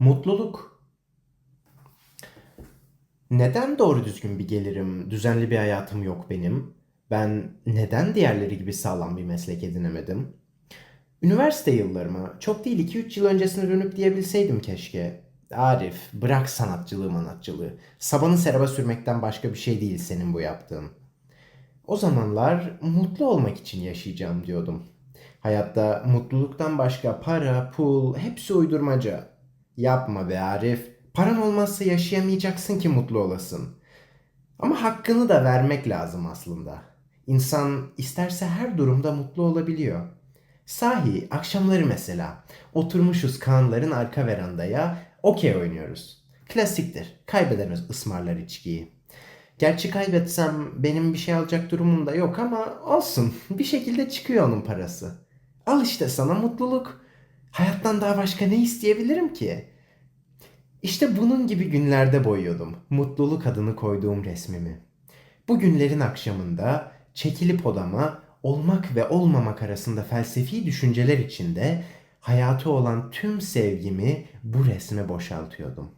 Mutluluk. Neden doğru düzgün bir gelirim, düzenli bir hayatım yok benim? Ben neden diğerleri gibi sağlam bir meslek edinemedim? Üniversite yıllarıma çok değil 2-3 yıl öncesine dönüp diyebilseydim keşke. Arif, bırak sanatçılığı manatçılığı. Sabanı seraba sürmekten başka bir şey değil senin bu yaptığın. O zamanlar mutlu olmak için yaşayacağım diyordum. Hayatta mutluluktan başka para, pul, hepsi uydurmaca. Yapma be Arif. Paran olmazsa yaşayamayacaksın ki mutlu olasın. Ama hakkını da vermek lazım aslında. İnsan isterse her durumda mutlu olabiliyor. Sahi akşamları mesela oturmuşuz Kaanların arka verandaya okey oynuyoruz. Klasiktir. Kaybeden ısmarlar içkiyi. Gerçi kaybetsem benim bir şey alacak durumum da yok ama olsun. Bir şekilde çıkıyor onun parası. Al işte sana mutluluk. Hayattan daha başka ne isteyebilirim ki? İşte bunun gibi günlerde boyuyordum mutluluk adını koyduğum resmimi. Bu günlerin akşamında çekilip odama olmak ve olmamak arasında felsefi düşünceler içinde hayatı olan tüm sevgimi bu resme boşaltıyordum.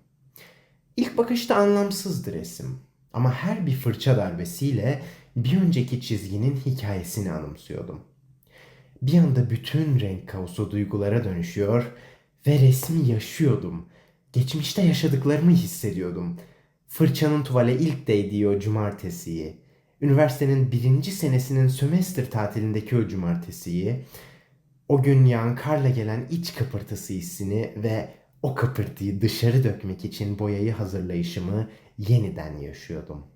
İlk bakışta anlamsızdı resim ama her bir fırça darbesiyle bir önceki çizginin hikayesini anımsıyordum. Bir anda bütün renk kaosu duygulara dönüşüyor ve resmi yaşıyordum. Geçmişte yaşadıklarımı hissediyordum. Fırçanın tuvale ilk değdiği o cumartesiyi, üniversitenin birinci senesinin sömestr tatilindeki o cumartesiyi, o gün yağan karla gelen iç kıpırtısı hissini ve o kıpırtıyı dışarı dökmek için boyayı hazırlayışımı yeniden yaşıyordum.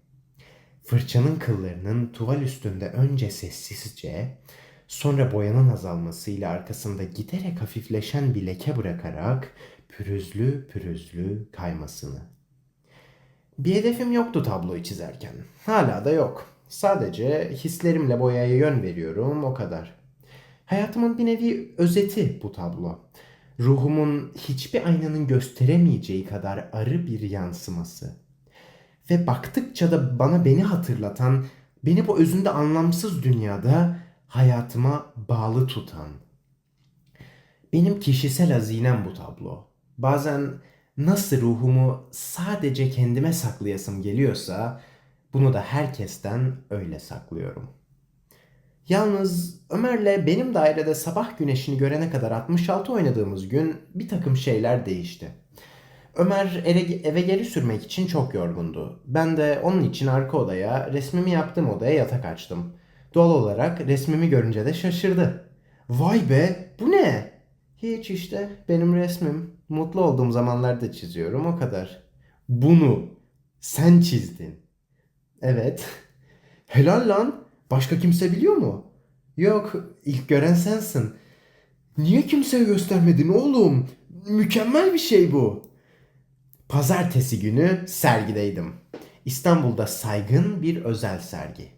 Fırçanın kıllarının tuval üstünde önce sessizce, sonra boyanın azalmasıyla arkasında giderek hafifleşen bir leke bırakarak pürüzlü pürüzlü kaymasını. Bir hedefim yoktu tabloyu çizerken. Hala da yok. Sadece hislerimle boyaya yön veriyorum o kadar. Hayatımın bir nevi özeti bu tablo. Ruhumun hiçbir aynanın gösteremeyeceği kadar arı bir yansıması. Ve baktıkça da bana beni hatırlatan, beni bu özünde anlamsız dünyada hayatıma bağlı tutan. Benim kişisel hazinem bu tablo. Bazen nasıl ruhumu sadece kendime saklayasım geliyorsa bunu da herkesten öyle saklıyorum. Yalnız Ömer'le benim dairede sabah güneşini görene kadar 66 oynadığımız gün bir takım şeyler değişti. Ömer eve, eve geri sürmek için çok yorgundu. Ben de onun için arka odaya, resmimi yaptığım odaya yatak açtım. Doğal olarak resmimi görünce de şaşırdı. Vay be bu ne? Hiç işte benim resmim. Mutlu olduğum zamanlarda çiziyorum o kadar. Bunu sen çizdin. Evet. Helal lan. Başka kimse biliyor mu? Yok, ilk gören sensin. Niye kimseye göstermedin oğlum? Mükemmel bir şey bu. Pazartesi günü sergideydim. İstanbul'da saygın bir özel sergi.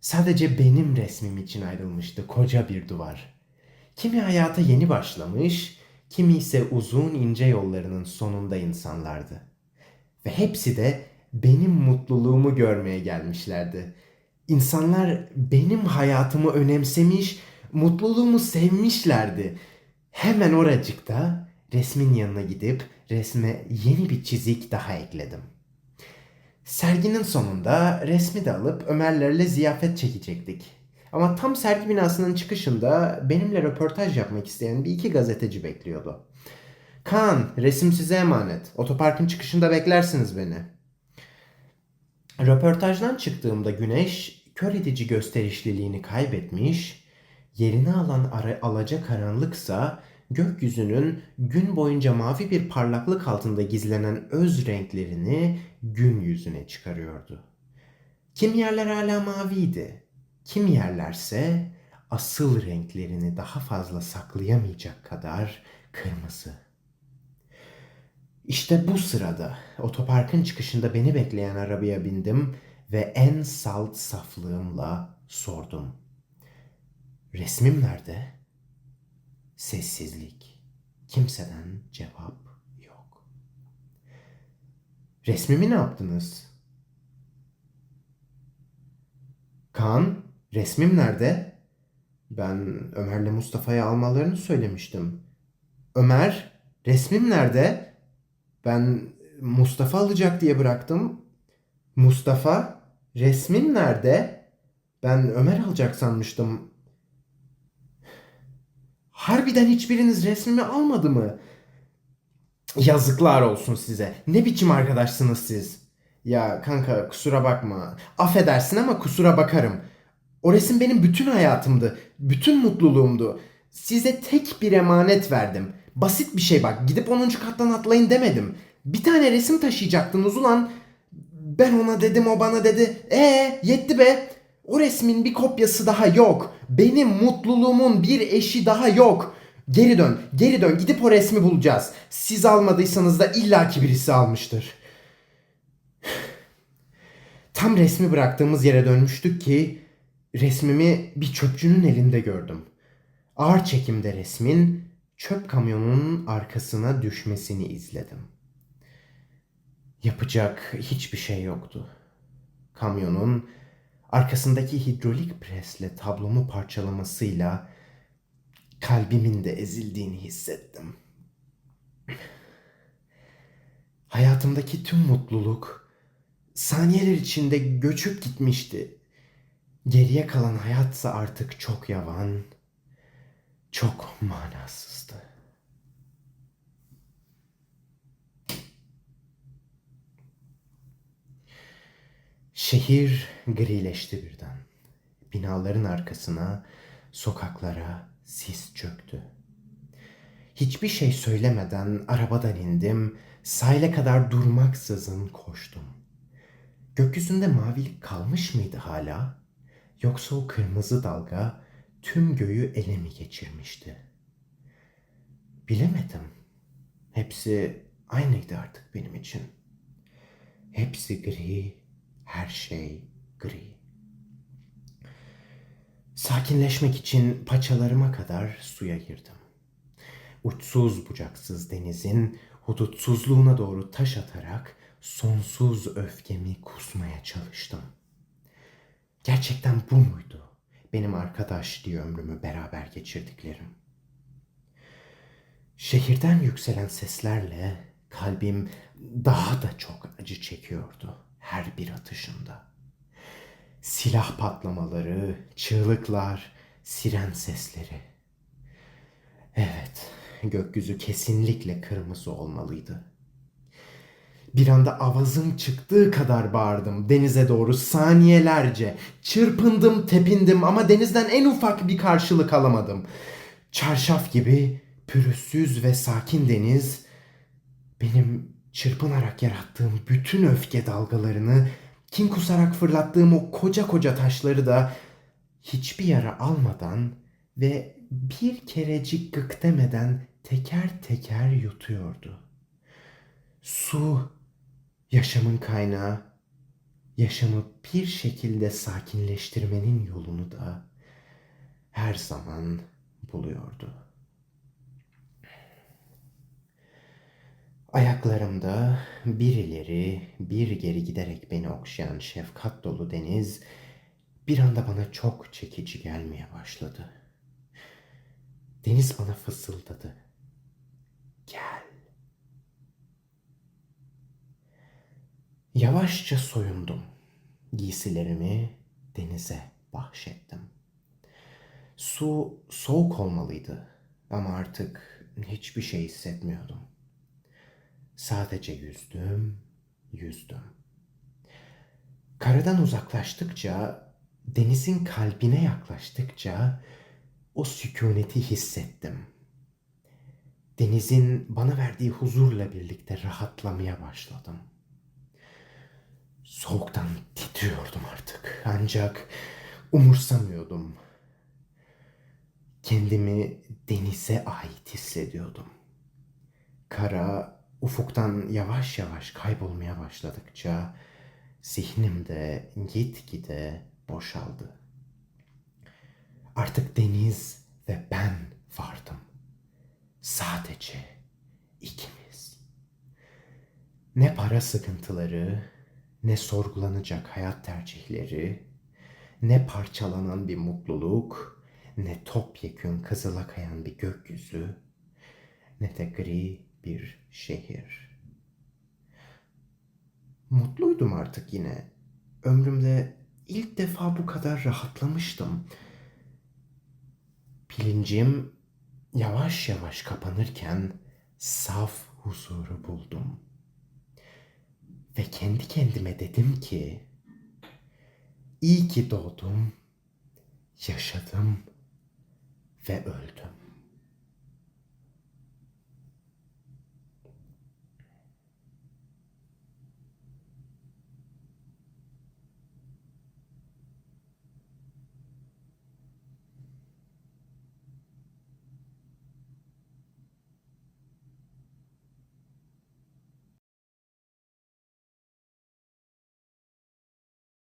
Sadece benim resmim için ayrılmıştı koca bir duvar. Kimi hayata yeni başlamış, kimi ise uzun ince yollarının sonunda insanlardı. Ve hepsi de benim mutluluğumu görmeye gelmişlerdi. İnsanlar benim hayatımı önemsemiş, mutluluğumu sevmişlerdi. Hemen oracıkta resmin yanına gidip resme yeni bir çizik daha ekledim. Serginin sonunda resmi de alıp Ömerlerle ziyafet çekecektik. Ama tam sergi binasının çıkışında benimle röportaj yapmak isteyen bir iki gazeteci bekliyordu. Kaan, resim size emanet. Otoparkın çıkışında beklersiniz beni. Röportajdan çıktığımda güneş kör edici gösterişliliğini kaybetmiş, yerini alan ara, alaca karanlıksa gökyüzünün gün boyunca mavi bir parlaklık altında gizlenen öz renklerini gün yüzüne çıkarıyordu. Kim yerler hala maviydi. Kim yerlerse asıl renklerini daha fazla saklayamayacak kadar kırmızı. İşte bu sırada otoparkın çıkışında beni bekleyen arabaya bindim ve en salt saflığımla sordum. Resmim nerede? Sessizlik. Kimseden cevap yok. Resmimi ne yaptınız? Kaan, resmim nerede? Ben Ömer'le Mustafa'ya almalarını söylemiştim. Ömer, resmim nerede? Ben Mustafa alacak diye bıraktım. Mustafa? Resmin nerede? Ben Ömer alacak sanmıştım. Harbiden hiçbiriniz resmimi almadı mı? Yazıklar olsun size. Ne biçim arkadaşsınız siz? Ya kanka kusura bakma. Affedersin ama kusura bakarım. O resim benim bütün hayatımdı. Bütün mutluluğumdu. Size tek bir emanet verdim. Basit bir şey bak. Gidip 10. kattan atlayın demedim. Bir tane resim taşıyacaktınız ulan. Ben ona dedim o bana dedi. Ee yetti be. O resmin bir kopyası daha yok. Benim mutluluğumun bir eşi daha yok. Geri dön, geri dön. Gidip o resmi bulacağız. Siz almadıysanız da illaki birisi almıştır. Tam resmi bıraktığımız yere dönmüştük ki resmimi bir çöpçünün elinde gördüm. Ağır çekimde resmin çöp kamyonunun arkasına düşmesini izledim. Yapacak hiçbir şey yoktu. Kamyonun arkasındaki hidrolik presle tablomu parçalamasıyla kalbimin de ezildiğini hissettim. Hayatımdaki tüm mutluluk saniyeler içinde göçüp gitmişti. Geriye kalan hayatsa artık çok yavan, çok manasızdı. Şehir grileşti birden. Binaların arkasına, sokaklara sis çöktü. Hiçbir şey söylemeden arabadan indim, sahile kadar durmaksızın koştum. Gökyüzünde mavilik kalmış mıydı hala? Yoksa o kırmızı dalga tüm göğü ele mi geçirmişti? Bilemedim. Hepsi aynıydı artık benim için. Hepsi gri, her şey gri. Sakinleşmek için paçalarıma kadar suya girdim. Uçsuz bucaksız denizin hudutsuzluğuna doğru taş atarak sonsuz öfkemi kusmaya çalıştım. Gerçekten bu muydu? Benim arkadaş diye ömrümü beraber geçirdiklerim. Şehirden yükselen seslerle kalbim daha da çok acı çekiyordu her bir atışında. Silah patlamaları, çığlıklar, siren sesleri. Evet, gökyüzü kesinlikle kırmızı olmalıydı. Bir anda avazım çıktığı kadar bağırdım denize doğru saniyelerce. Çırpındım, tepindim ama denizden en ufak bir karşılık alamadım. Çarşaf gibi pürüzsüz ve sakin deniz benim çırpınarak yarattığım bütün öfke dalgalarını, kin kusarak fırlattığım o koca koca taşları da hiçbir yara almadan ve bir kerecik gık demeden teker teker yutuyordu. Su yaşamın kaynağı, yaşamı bir şekilde sakinleştirmenin yolunu da her zaman buluyordu. Ayaklarımda bir ileri bir geri giderek beni okşayan şefkat dolu deniz bir anda bana çok çekici gelmeye başladı. Deniz bana fısıldadı. Gel. Yavaşça soyundum. Giysilerimi denize bahşettim. Su soğuk olmalıydı ama artık hiçbir şey hissetmiyordum. Sadece yüzdüm, yüzdüm. Karadan uzaklaştıkça, denizin kalbine yaklaştıkça o sükuneti hissettim. Denizin bana verdiği huzurla birlikte rahatlamaya başladım. Soğuktan titriyordum artık. Ancak umursamıyordum. Kendimi denize ait hissediyordum. Kara ufuktan yavaş yavaş kaybolmaya başladıkça zihnim de gitgide boşaldı. Artık deniz ve ben vardım. Sadece ikimiz. Ne para sıkıntıları, ne sorgulanacak hayat tercihleri, ne parçalanan bir mutluluk, ne topyekün kızıla kayan bir gökyüzü, ne de gri bir şehir. Mutluydum artık yine. Ömrümde ilk defa bu kadar rahatlamıştım. Bilincim yavaş yavaş kapanırken saf huzuru buldum. Ve kendi kendime dedim ki iyi ki doğdum, yaşadım ve öldüm.